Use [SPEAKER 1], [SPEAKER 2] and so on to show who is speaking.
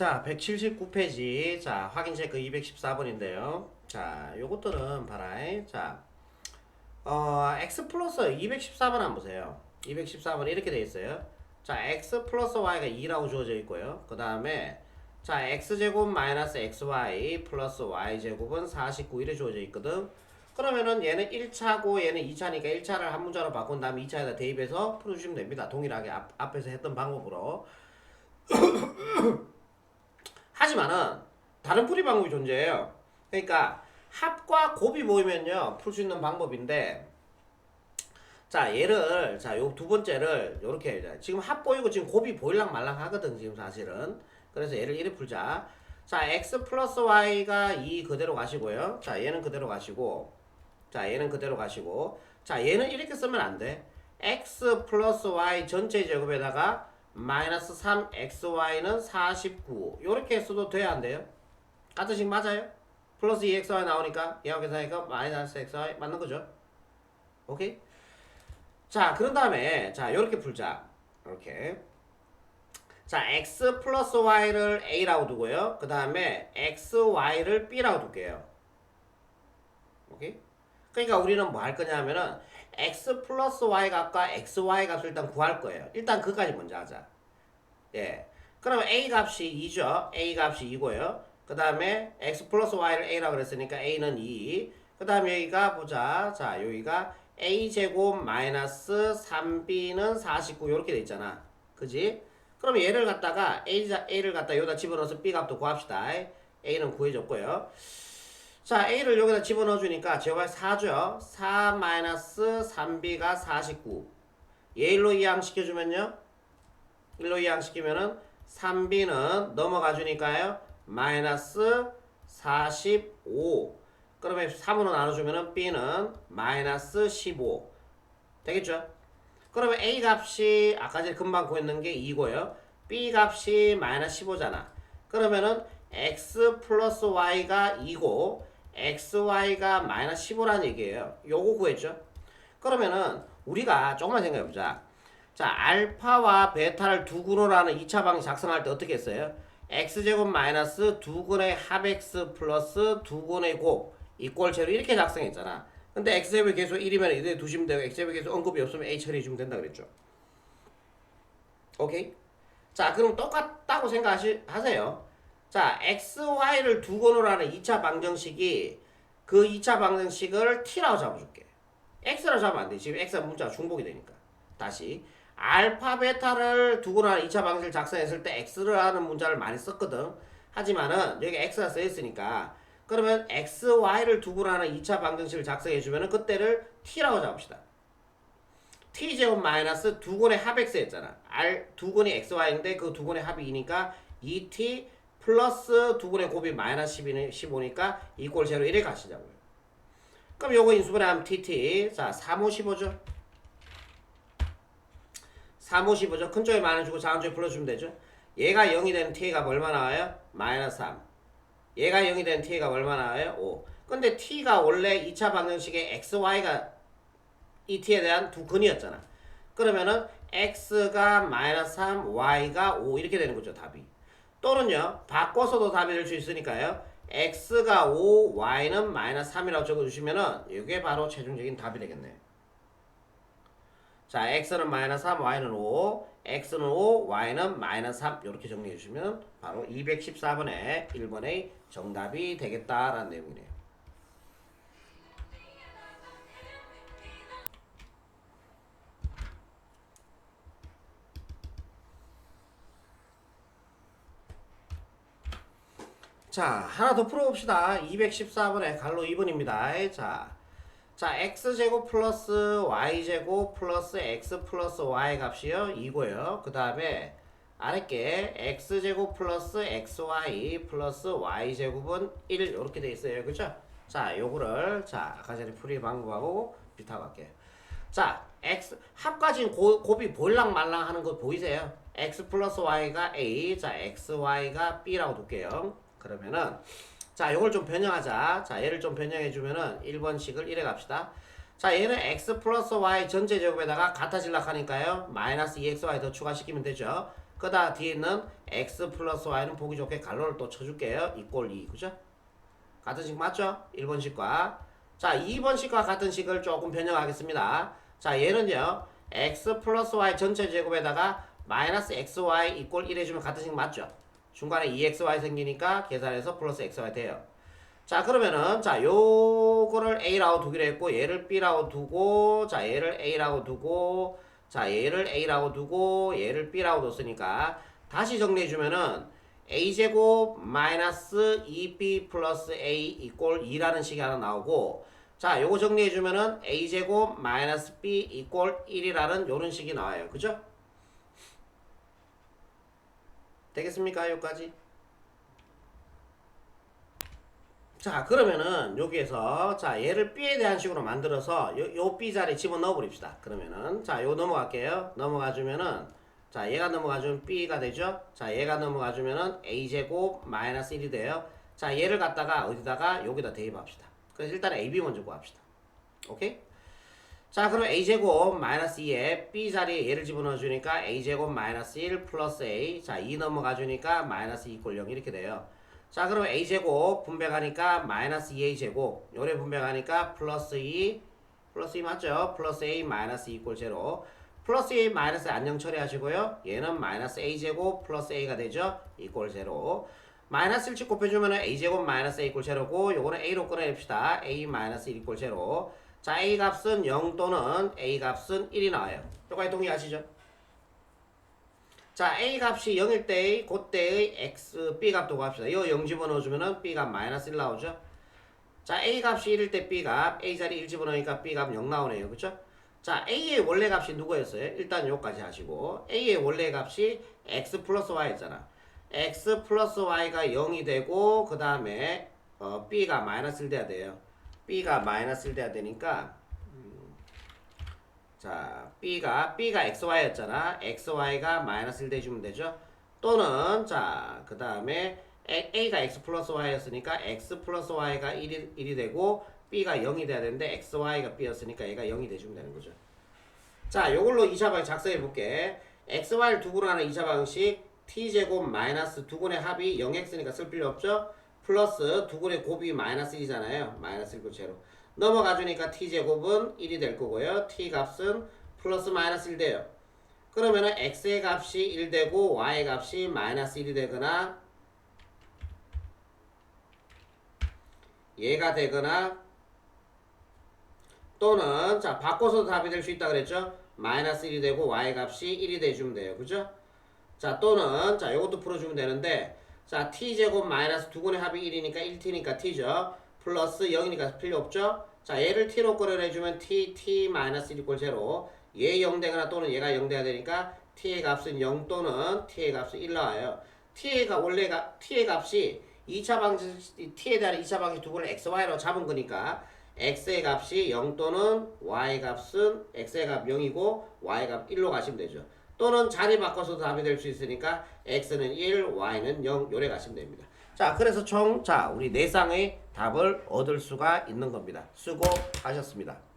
[SPEAKER 1] 자, 179페이지. 자, 확인 체크 214번인데요. 자, 요것들은 봐라. 자, 어, x 플러스 214번 한번 보세요. 214번 이렇게 돼 있어요. 자, x 플러스 y가 2라고 주어져 있고요. 그 다음에 자, x제곱 마이너스 xy 플러스 y제곱은 49 이래 주어져 있거든. 그러면은 얘는 1차고 얘는 2차니까 1차를 한 문자로 바꾼 다음에 2차에다 대입해서 풀어주시면 됩니다. 동일하게 앞, 앞에서 했던 방법으로. 하지만은 다른 풀이 방법이 존재해요. 그러니까 합과 곱이 모이면요 풀 수 있는 방법인데 자 얘를 자 요 두 번째를 요렇게 해야 돼. 지금 합 보이고 지금 곱이 보일랑 말랑 하거든 지금 사실은. 그래서 얘를 이렇게 풀자. 자 x 플러스 y가 2 그대로 가시고요. 자 얘는 그대로 가시고 자 얘는 그대로 가시고 자 얘는 이렇게 쓰면 안 돼. x 플러스 y 전체 제곱에다가 마이너스 3xy는 49 요렇게 써도 돼야 안 돼요? 같은 식 맞아요? 플러스 2xy 나오니까 얘하고 계산하니까 마이너스 xy 맞는 거죠? 오케이? 자 그런 다음에 자 요렇게 풀자 이렇게 자 x 플러스 y를 a라고 두고요 그 다음에 xy를 b라고 둘게요 오케이? 그러니까 우리는 뭐 할 거냐면은 x 플러스 y 값과 xy 값을 일단 구할 거예요. 일단 그까지 먼저 하자. 예. 그러면 a 값이 2죠. a 값이 2고요. 그 다음에 x 플러스 y를 a라고 그랬으니까 a는 2. 그 다음에 여기가 보자. 자, 여기가 a 제곱 마이너스 3b는 49 이렇게 돼 있잖아. 그지? 그럼 얘를 갖다가 a, a를 갖다 여기다 집어넣어서 b 값도 구합시다. a는 구해줬고요. 자, A를 여기다 집어넣어 주니까 제곱이 4죠. 4 마이너스 3B가 49. 얘 1로 이항시켜 주면요. 1로 이항시키면은 3B는 넘어가 주니까요. 마이너스 45. 그러면 3으로 나눠주면은 B는 마이너스 15. 되겠죠? 그러면 A 값이 아까 전에 금방 구했는 게 2고요. B 값이 마이너스 15잖아. 그러면은 X 플러스 Y가 2고 XY가 마이너스 15라는 얘기예요. 요거 구했죠? 그러면은 우리가 조금만 생각해보자. 자, 알파와 베타를 두 근호라는 2차 방식 작성할 때 어떻게 했어요? x제곱 마이너스 두 근의 합 x 플러스 두 근의 곱 이꼴 제로 이렇게 작성했잖아. 근데 x제곱의 계수 1이면 이대 두시면 되고 x제곱의 계수 언급이 없으면 a 처리해주면 된다 그랬죠. 오케이? 자, 그럼 똑같다고 생각하세요. 자, xy를 두 근호라는 2차 방정식이 그 2차 방정식을 t라고 잡아줄게. x라고 잡으면 안 돼. 지금 x가 문자가 중복이 되니까. 다시. 알파, 베타를 두 근호라는 2차 방정식을 작성했을 때 x라는 문자를 많이 썼거든. 하지만은 여기 x가 써있으니까 그러면 xy를 두 근호라는 2차 방정식을 작성해주면은 그때를 t라고 잡읍시다. t제곱 마이너스 두 근의 합 x 했잖아. r 두 근이 xy인데 그두 근의 합이 2니까 2t 플러스 두 분의 곱이 마이너스 12, 15니까 이꼴 제로 1에 가시자고요. 그럼 요거 인수분해하면 TT. 자, 3, 5, 15죠. 3, 5, 15죠. 큰 쪽에 마이너스 주고 작은 쪽에 풀어주면 되죠. 얘가 0이 되는 T가 얼마 나와요? 마이너스 3. 얘가 0이 되는 T가 얼마 나와요? 5. 근데 T가 원래 2차 방정식의 XY가 이 T에 대한 두 근이었잖아. 그러면은 X가 마이너스 3, Y가 5 이렇게 되는 거죠, 답이. 또는요 바꿔서도 답이 될 수 있으니까요. X가 5 y는 마이너스 3이라고 적어주시면은 이게 바로 최종적인 답이 되겠네요. 자 x는 마이너스 3 y는 5 x는 5 y는 마이너스 3 이렇게 정리해 주시면 바로 214번에 1번의 정답이 되겠다라는 내용이네요 자, 하나 더 풀어봅시다. 214번에 갈로 2번입니다. 자, 자, x제곱 플러스 y제곱 플러스 x 플러스 y 값이요. 2고요. 그 다음에 아랫게 x제곱 플러스 xy 플러스 y제곱은 1 이렇게 돼 있어요. 그죠? 자, 요거를 자, 아까 전에 풀이 방법하고 비슷하게 할게요. 자, x 합까지 고, 곱이 볼랑 말랑 하는 거 보이세요? x 플러스 y가 a, 자, xy가 b라고 둘게요. 그러면은 자 이걸 좀 변형하자 자 얘를 좀 변형해 주면은 1번식을 이래 갑시다 자 얘는 x 플러스 y 전체 제곱에다가 같아질락 하니까요 마이너스 2xy 더 추가시키면 되죠 그다 뒤에 있는 x 플러스 y는 보기 좋게 갈로를 또 쳐줄게요. 이꼴 2 그죠? 같은 식 맞죠? 1번식과 자 2번식과 같은 식을 조금 변형하겠습니다. 자 얘는요 x 플러스 y 전체 제곱에다가 마이너스 xy 이꼴 1 해주면 같은 식 맞죠? 중간에 2xy 생기니까 계산해서 플러스 xy 돼요. 자 그러면은 자 요거를 a라고 두기로 했고 얘를 b라고 두고 자 얘를 a라고 두고 자 얘를 a라고 두고 얘를 b라고 뒀으니까 다시 정리해 주면은 a제곱 마이너스 2b 플러스 a 이꼴 2라는 식이 하나 나오고 자 요거 정리해 주면은 a제곱 마이너스 b 이꼴 1이라는 요런 식이 나와요 그죠? 되겠습니까? 여기까지? 자 그러면은 여기에서 자 얘를 b에 대한 식으로 만들어서 요, 요 b 자리에 집어넣어 버립시다. 그러면은 자 요 넘어갈게요. 넘어가 주면은 자 얘가 넘어가 주면 b가 되죠? 자 얘가 넘어가 주면은 a제곱 마이너스 1이 돼요. 자 얘를 갖다가 어디다가? 여기다 대입합시다. 그래서 일단 ab 먼저 구합시다. 오케이 자 그럼 a제곱 마이너스 2에 b 자리에 얘를 집어넣어 주니까 a제곱 마이너스 1 플러스 a. 자2 넘어가 주니까 마이너스 2 이꼴 0 이렇게 돼요. 자 그럼 a제곱 분배가니까 마이너스 2a제곱. 요래 분배가니까 플러스 2 플러스 2 맞죠? 플러스 a 마이너스 2 이꼴 0 플러스 a 마이너스 안녕 처리하시고요. 얘는 마이너스 a제곱 플러스 a가 되죠? 이꼴 0 마이너스 1씩 곱해주면 a제곱 마이너스 a 이꼴 0고 요거는 a로 꺼내냅시다. A 마이너스 1 이꼴 0 자 a 값은 0 또는 a 값은 1이 나와요 여기까지 동의하시죠? 자 a 값이 0일 때의 그때의 x b 값도 구합시다. 이거 0 집어넣어주면은 b 값 마이너스 1 나오죠. 자 a 값이 1일 때 b 값 a 자리 1 집어넣으니까 b 값 0 나오네요. 그죠? 자 a의 원래 값이 누구였어요? 일단 요까지 하시고 a의 원래 값이 x 플러스 y였잖아. x 플러스 y가 0이 되고 그 다음에 어, b가 마이너스 1 돼야 돼요. B가 마이너스 1 돼야 되니까 자, B가 B가 XY였잖아. XY가 마이너스 1 대주면 되죠. 또는 자, 그 다음에 A가 X 플러스 Y였으니까 X 플러스 Y가 1이, 1이 되고 B가 0이 돼야 되는데 XY가 B였으니까 얘가 0이 돼주면 되는 거죠. 자, 요걸로 2차 방식 작성해 볼게. XY를 두 근으로 하는 2차 방식 T제곱 마이너스 두 근의 합이 0X니까 쓸 필요 없죠. 플러스 두 근의 곱이 마이너스 1이잖아요. 마이너스 1 제로. 넘어가 주니까 t제곱은 1이 될 거고요. t 값은 플러스 마이너스 1 돼요. 그러면은 x의 값이 1 되고 y의 값이 마이너스 1이 되거나 얘가 되거나 또는 자 바꿔서 답이 될 수 있다 그랬죠? 마이너스 1이 되고 y 값이 1이 돼주면 돼요. 그죠? 자 또는 자 이것도 풀어주면 되는데 자 t제곱 마이너스 두 근의 합이 1이니까 1t니까 t죠. 플러스 0이니까 필요 없죠? 자, 얘를 t로 끌어내주면 t, t 마이너스 1 이꼴 0. 얘0 되거나 또는 얘가 0 돼야 되니까 t의 값은 0 또는 t의 값은 1 나와요. 값, 원래가, t의 값이 2차 방식, t에 대한 2차 방식 두 번을 x, y로 잡은 거니까 x의 값이 0 또는 y 값은 x의 값 0이고 y 값 1로 가시면 되죠. 또는 자리 바꿔서 답이 될 수 있으니까 x는 1, y는 0 요래 가시면 됩니다. 자, 그래서 총, 자, 우리 네 쌍의 답을 얻을 수가 있는 겁니다. 수고하셨습니다.